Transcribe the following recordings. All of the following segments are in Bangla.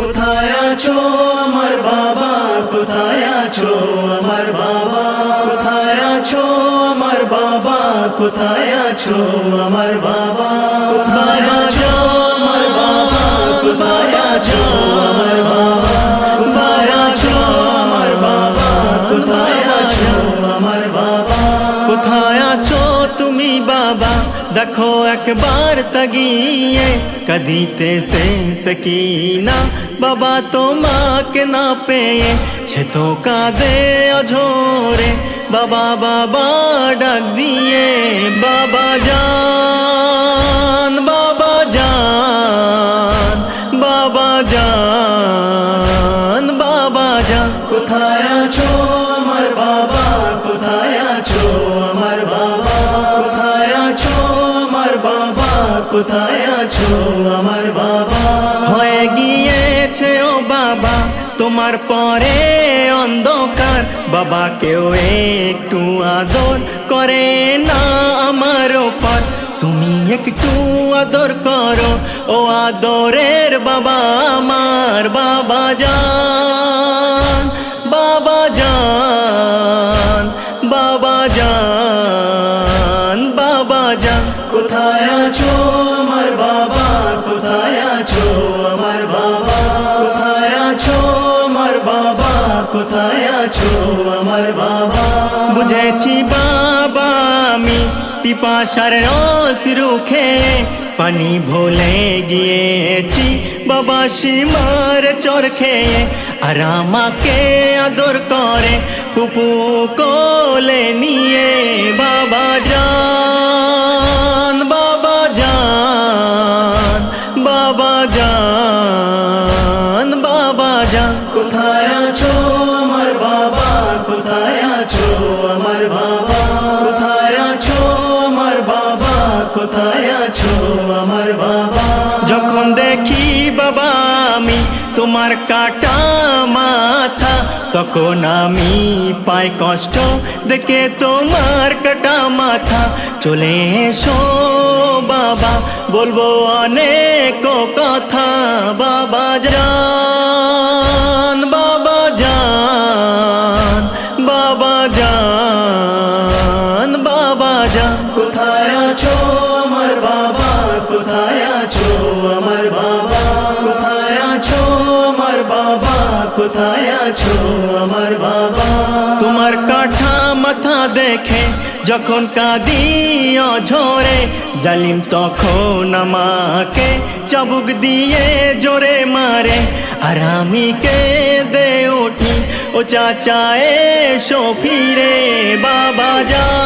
কোথায় আছো? আমার বাবা কোথায় আছো? আমার বাবা কোথায় আছো? আমার বাবা কোথায় আছো? আমার বাবা কোথায় আছো? আমার বাবা কোথায় আছো? আমার বাবা কোথায় আছো? আমার বাবা কোথায় আছো? আমার বাবা কোথায় আছো? তুমি বাবা, দেখো একবার তগিয়ে কদিতে সে সকিনা বাবা তোমাকে না পেয়ে সে তো কাঁদে অঝোরে। বাবা বাবা ডাক দিয়ে, বাবা জান বাবা জান বাবা জান বাবা জান কোথায় আছো আমার বাবা? কোথায় আছো আমার বাবা? কোথায় আছো আমার বাবা? কোথায় আছো আমার বাবা? তোমার পরে অন্ধকার। বাবা কেউ একটু আদর করে না আমার ওপর। তুমি একটু আদর করো, ও আদরের বাবা আমার বাবা জান বাবা জান, বাবা যান বাবা জান। কোথায় আছো? কোথায় আছো আমার বাবা? বুঝেছি বাবা, আমি পিপাসার রস রুখে পানি ভোলে গিয়েছি। বাবা সীমার চর খেয়ে আর আমাকে আদর করে ফুপু কোলে কোথায় আছো? আমার বাবা, কোথায় আছো? আমার বাবা, কোথায় আছো? আমার বাবা, কোথায় আছো? আমার বাবা। যখন দেখি বাবা, আমি তোমার কাটা মাথা, তখন আমি পাই কষ্ট দেখে তোমার কাটা মাথা। চলে এসো বাবা, বলব অনেক কথা। জান কোথায় আছো? আমার বাবা, কোথায় আছো? আমার বাবা, কোথায় আছো? আমার বাবা, কোথায় আছো? আমার বাবা। তোমার কাঠা মাথা দেখে যখন কাঁদি অঝরে জালিম তখন আমাকে চাবুক দিয়ে জোরে মারে। আর আমি কে দে উঠি, ও চাচা এসো ফিরে, বাবা জান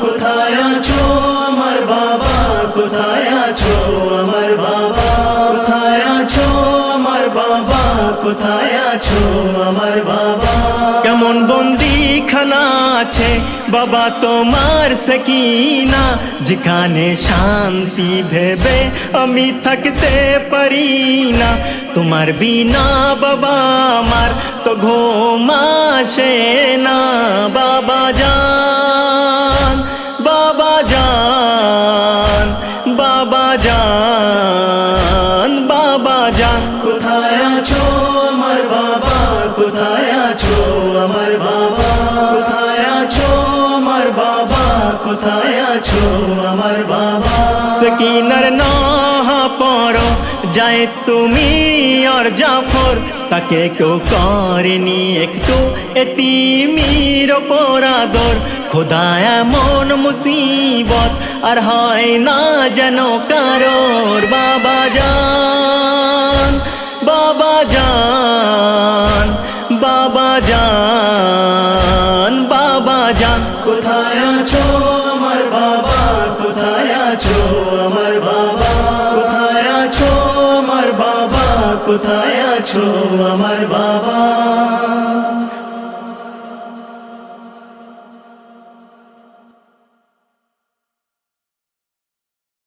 কোথায় আছো? আমার বাবা, কোথায় আছো? আমার বাবা, কোথায় আছো? আমার বাবা, কোথায় আছো? আমার বাবা। কেমন বন্দি খানা আছে? বাবা তোমার সকিনা। যেখানে শান্তি ভেবে আমি থাকতে পারি না। তোমার বিনা বাবা আমার, তো ঘুম না। বাবা কোথায় আছো? আমার বাবা কোথায় আছো? আমার বাবা কোথায় আছো? আমার বাবা কোথায় আছো? আমার বাবা সকিনার যায় তুমি আর জাফর, তাকে কেউ করেনি একটু এতিমির অপরাধর খোদা এমন মুসিবত আর হয় না যেন কারোর। বাবা জান আছো? আমার বাবা কোথায় আছো? আমার বাবা কোথায় আছো? আমার বাবা কোথায় আছো? আমার বাবা